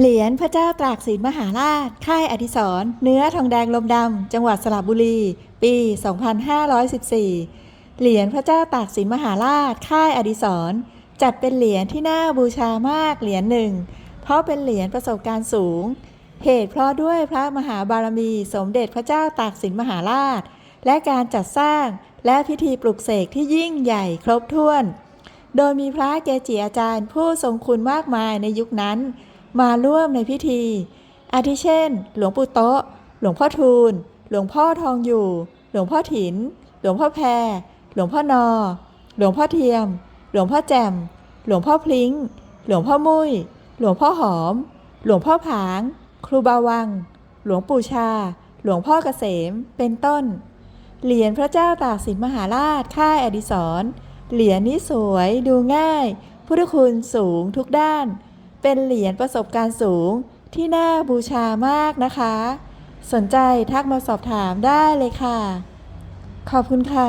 เหรียญพระเจ้าตากสินมหาราช ค่ายอธิศรเนื้อทองแดงลมดำ จังหวัดสระบุรี ปี 2514 เหรียญพระเจ้าตากสินมหาราช ค่ายอธิศรจัดเป็นเหรียญที่น่าบูชามากเหรียญหนึ่ง เพราะเป็นเหรียญประสบการณ์สูง เหตุเพราะด้วยพระมหาบารมีสมเด็จพระเจ้าตากสินมหาราช และการจัดสร้างและพิธีปลุกเสกที่ยิ่งใหญ่ครบถ้วน โดยมีพระเกจิอาจารย์ผู้ทรงคุณมากมายในยุคนั้น มาร่วมในพิธี อาทิเช่น หลวงปู่โต๊ะ หลวงพ่อทูล หลวงพ่อทองอยู่ หลวงพ่อถิน หลวงพ่อแพร หลวงพ่อนอ หลวงพ่อเทียม หลวงพ่อแจ่ม หลวงพ่อพลิ้ง หลวงพ่อมุ้ย หลวงพ่อหอม หลวงพ่อผาง ครูบาวัง หลวงปู่ชา หลวงพ่อเกษม เป็นต้น เหรียญพระเจ้าตากสินมหาราช ค่ายอดิศร เหรียญนี้สวย ดูง่าย พุทธคุณสูงทุกด้าน เป็นเหรียญประสบการณ์สูงที่น่าบูชามากนะคะ สนใจทักมาสอบถามได้เลยค่ะ ขอบคุณค่ะ